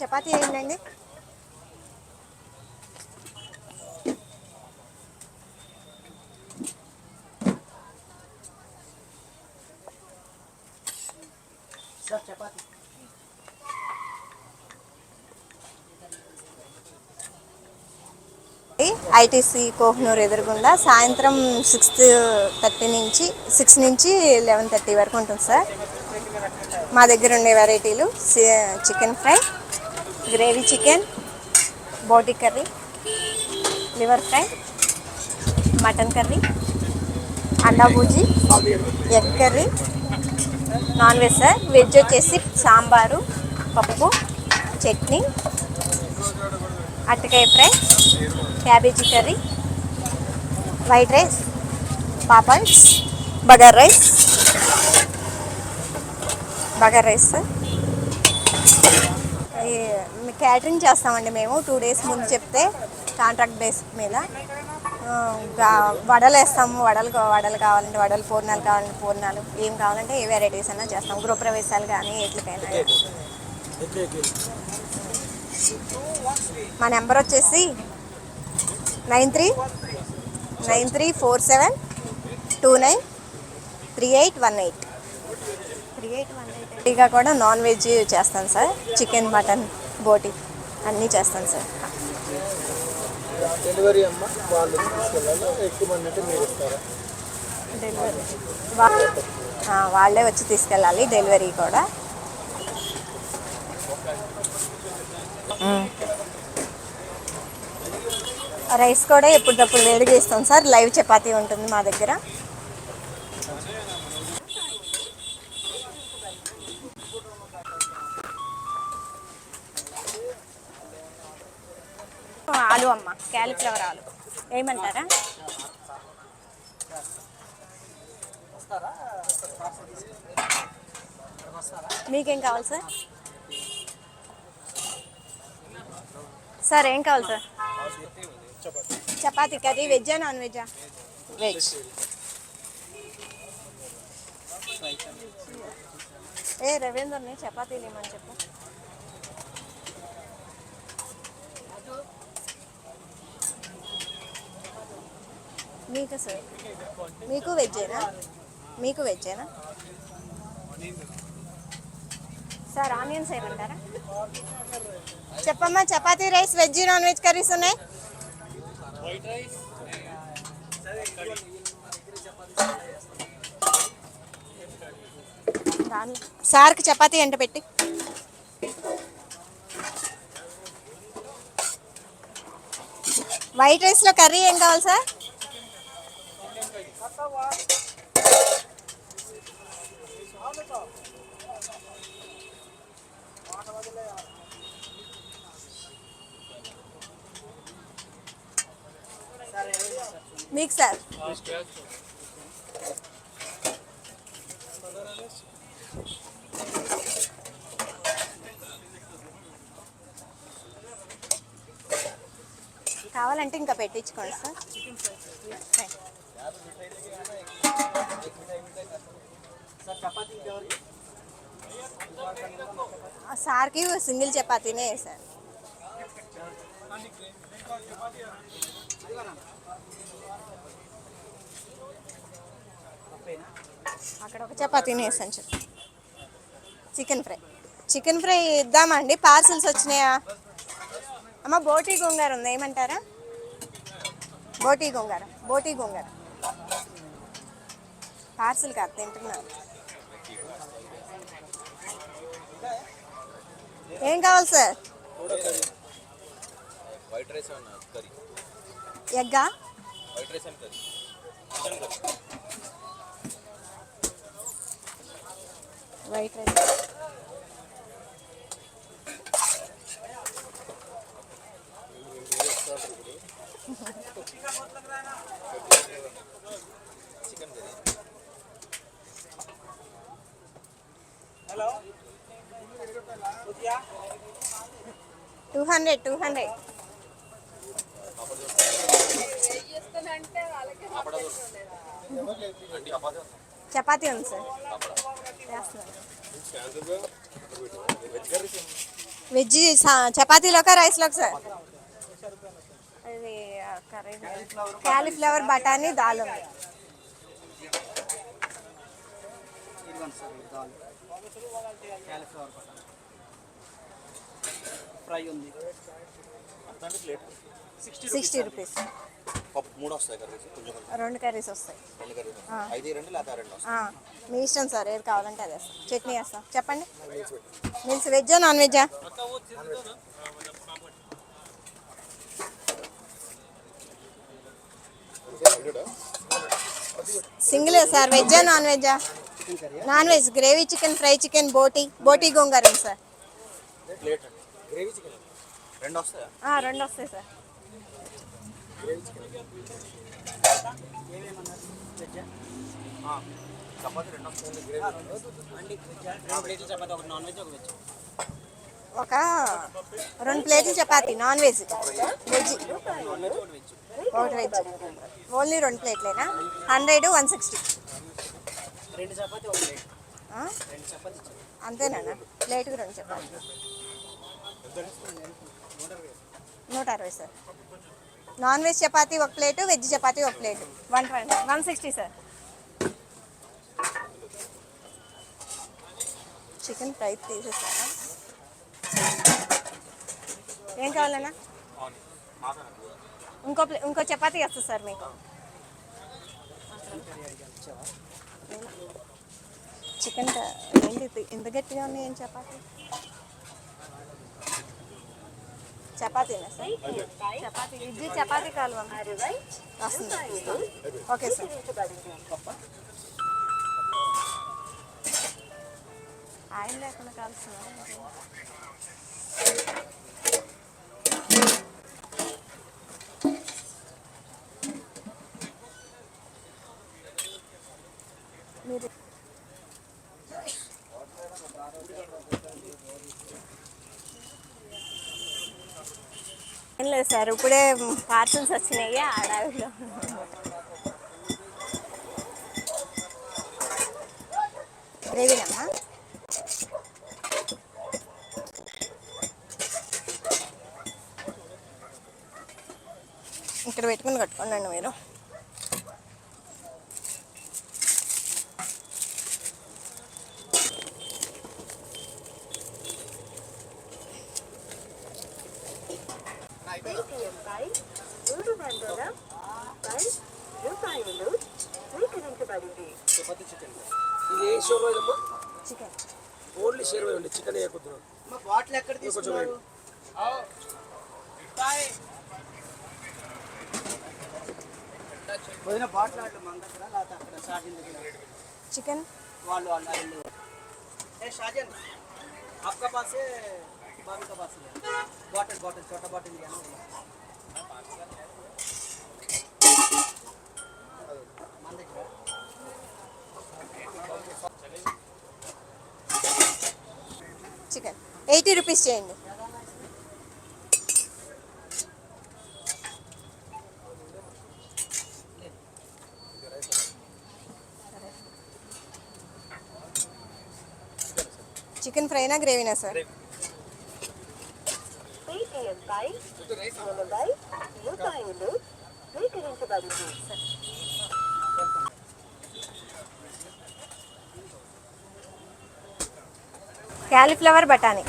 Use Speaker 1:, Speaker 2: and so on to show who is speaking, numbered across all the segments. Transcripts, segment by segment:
Speaker 1: Chapati
Speaker 2: sir chapati.
Speaker 1: ITC Kohinoor ఎదురుగుండా సాయంత్రం six thirty నుంచి సిక్స్ నుంచి లెవెన్ థర్టీ వరకు ఉంటుంది సార్. మా దగ్గర ఉండే వెరైటీలు chicken fry gravy chicken boti curry liver fry mutton curry anda bhurji egg curry non veg sir. Veg వచ్చేసి సాంబారు పప్పు chutney అట్టకాయ fry cabbage curry white rice పాపల్స్ bagara rice bagara rice sir. Catering చేస్తామండి మేము. Two days ముందు చెప్తే contract base మీద. వడలు వేస్తాము. వడలు వడలు కావాలంటే వడలు పూర్ణాలు కావాలంటే పూర్ణాలు. ఏం కావాలంటే ఏ వెరైటీస్ అయినా చేస్తాం. గృహప్రవేశాలు కానీ ఎట్లకైనా. కానీ. మా నెంబర్ వచ్చేసి nine three nine three four seven two nine three eight one eight. Three eight one eight. ఇక కూడా నాన్ వెజ్ చేస్తాను సార్. చికెన్ మటన్ బోటి అన్నీ చేస్తాను సార్.
Speaker 2: డెలివరీ అమ్మ వాళ్ళు తీసుకెళ్ళాలి? ఎక్కువ మంది అంటే మీరు ఇస్తారా?
Speaker 1: డెలివరీ. వాళ్ళే వచ్చి తీసుకెళ్ళాలి డెలివరీ కూడా. రైస్ కూడా ఎప్పటికప్పుడు వేడిగా ఇస్తాం సార్. లైవ్ చపాతీ ఉంటుంది మా దగ్గర. ఆలు అమ్మ క్యాలిఫ్లవర్ ఆలు ఏమంటారా? మీకేం కావాలి సార్? సార్ ఏం కావాలి సార్? చపాతీ కర్రీ వెజ్జా నాన్ వెజ్జా? వెజ్. ఏ రవీందర్ని చపాతీలు ఇవ్వమని చెప్పు. మీకు సార్? మీకు వెజ్జేనా? మీకు వెజ్జేనా? సార్ ఆనియన్స్ ఏమంటారా? చెప్పమ్మా chapati rice veg non veg curries ఉన్నాయి? సార్కి చపాతీ ఎంట పెట్టి. వైట్ రైస్లో కర్రీ ఏం కావాలి సార్? మీకు కావాలంటే ఇంకా పెట్టించుకోండి సార్. సార్కి సింగిల్ చపాతీనే సార్ అక్కడ ఒక చపాతీని వేసాను చెప్పి. Chicken fry. చికెన్ ఫ్రై ఇద్దామండి. పార్సిల్స్ వచ్చినాయా? అమ్మ బోటీ గోంగార ఉంది ఏమంటారా? బోటీ గోంగార బోటీ గోంగార. పార్సిల్ కాదు తింటున్నాను ఏం కావాలి సార్?
Speaker 3: వైట్ రైస్ అన్న curry?
Speaker 1: ఎగ్గా?
Speaker 3: White rice and curry?
Speaker 1: White rice.
Speaker 3: Chicken curry
Speaker 1: two hundred two hundred
Speaker 3: అంటే చపాతీ
Speaker 1: చపాతీ ఉంది సార్. చేస్తున్నాను
Speaker 3: వెజ్ కర్రీస్
Speaker 1: వెజ్ సా- చపాతీలోకా రైస్లోకి సార్. ఇది కర్రీ క్యాలీఫ్లవర్ బఠానీ. దాల్ ఉంది.
Speaker 4: ఇదిగోండి సార్ ఇది దాల్. క్యాలీఫ్లవర్ బటాన్ ఫ్రై ఉంది.
Speaker 3: అంటే ప్లేట్
Speaker 4: సిక్స్టీ
Speaker 1: రూపీస్
Speaker 3: మూడు వస్తాయి
Speaker 1: రెండు కర్రీస్ వస్తాయి. మీ ఇష్టం సార్ ఏది కావాలంటే అదే చట్నీ వేస్తాం. చెప్పండి. మీల్స్ వెజ్జా నాన్ వెజ్జా సింగిలే సార్ వెజ్జా non వెజ్జా non veg gravy chicken fry chicken బోటి బోటి గోంగూర సార్.
Speaker 3: రెండు వస్తాయి
Speaker 1: సార్.
Speaker 4: ఒక
Speaker 1: రెండు ప్లేట్లు చపాతి నాన్ వెజ్ వెజ్. ఒకటి వెజ్ ఓన్లీ రెండు ప్లేట్లేనా? Hundred one sixty.
Speaker 4: రెండు చపాతి ఒక ప్లేట్. రెండు చపాతి ఇచ్చారు.
Speaker 1: అంతేనా ప్లేట్కి రెండు చపాతి. నూట అరవై సార్. నాన్ వెజ్ చపాతీ ఒక ప్లేటు వెజ్ చపాతీ ఒక plate. One twenty one sixty sir. Chicken fry తీసేస్తారా ఏం కావాలన్నా? ఇంకో ఇంకో చపాతీ వస్తుంది సార్ మీకు. చికెన్ ఏంటి ఇది? ఇంత గట్టిగా ఉన్నాయి ఏం చపాతీ? చపాతీనా సార్? చపాతీ. ఇడ్లీ చపాతీ కాలువ. వస్తుంది. Okay sir. ఆయన లేకుండా కాల్సిన మీరు ఏం లేదు సార్ ఇప్పుడే పార్సల్స్ వచ్చినాయి ఆడావిలో గ్రేవీనమ్మా ఇక్కడ పెట్టుకుని కట్టుకోండి మీరు
Speaker 5: ఏపీఎంపై మూడు వందల పై రూపాయలు స్వీకరించబడింది
Speaker 6: చపాతి చికెన్ ఇది ఏ షోర్వా అమ్మా
Speaker 1: చికెన్
Speaker 6: ఓన్లీ షేర్వా ఉంది చికెన్ వేయకొద్దు
Speaker 4: మా బాటిల్ ఎక్కడ తీసుకున్నారు వదిన బాటిల్ ఆటలు మన దగ్గర లేకపోతే అక్కడ షాజన్ దగ్గర
Speaker 1: చికెన్
Speaker 4: వాళ్ళు వాళ్ళు వాళ్ళు ఏ షాజన్ आपका पास है बाबू का पास है बॉटल बॉटल छोटा बॉटल लिया ना మన దగ్గర
Speaker 1: చికెన్ ఎయిటీ రూపీస్ చేయండి. చికెన్ ఫ్రైనా గ్రేవీనా సార్
Speaker 5: స్వీకరించబడింది
Speaker 1: క్యాలీఫ్లవర్ బఠానీ.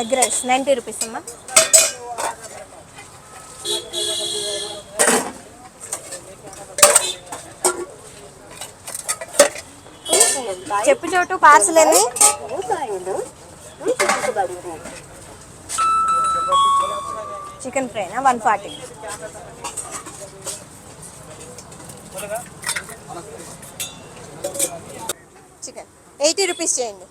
Speaker 1: ఎగ్ రైస్ నైంటీ రూపీస్ అమ్మా. చెప్పు చోటు పార్సల్
Speaker 5: అని
Speaker 1: chicken ఫ్రైనా one forty chicken eighty rupees చేయండి.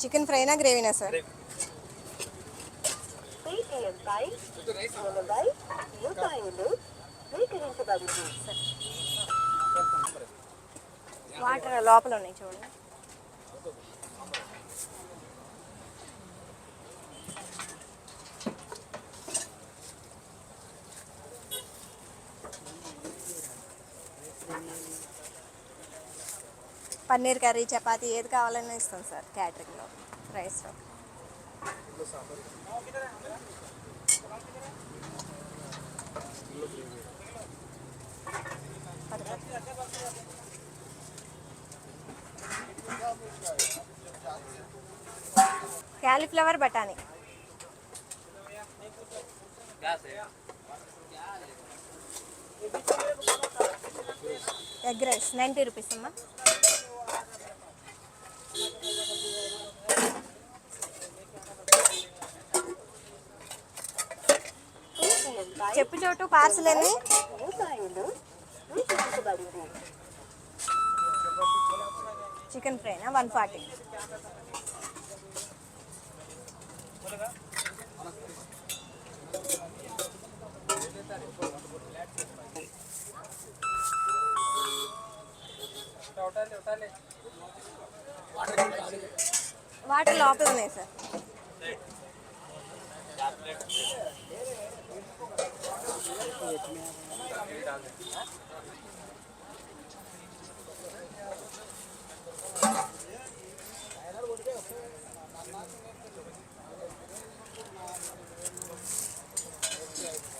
Speaker 1: చికెన్ ఫ్రైనా గ్రేవీనా సార్
Speaker 5: పేటీఎంపై స్వీకరించబడింది
Speaker 1: వాటర్ లోపల ఉన్నాయి చూడండి పన్నీర్ కర్రీ చపాతీ ఏది కావాలన్నా ఇస్తాం సార్ క్యాటరింగ్లో రైస్లో క్యాలీఫ్లవర్ బఠానీ. ఎగ్ రైస్ నైంటీ రూపీస్ అమ్మా. చెప్పు చోటు పార్సల్ ఎన్ని? చికెన్ ఫ్రైనా వన్ ఫార్టీ. వాటర్ లోపల ఉన్నాయి సార్. Chocolate Thank you.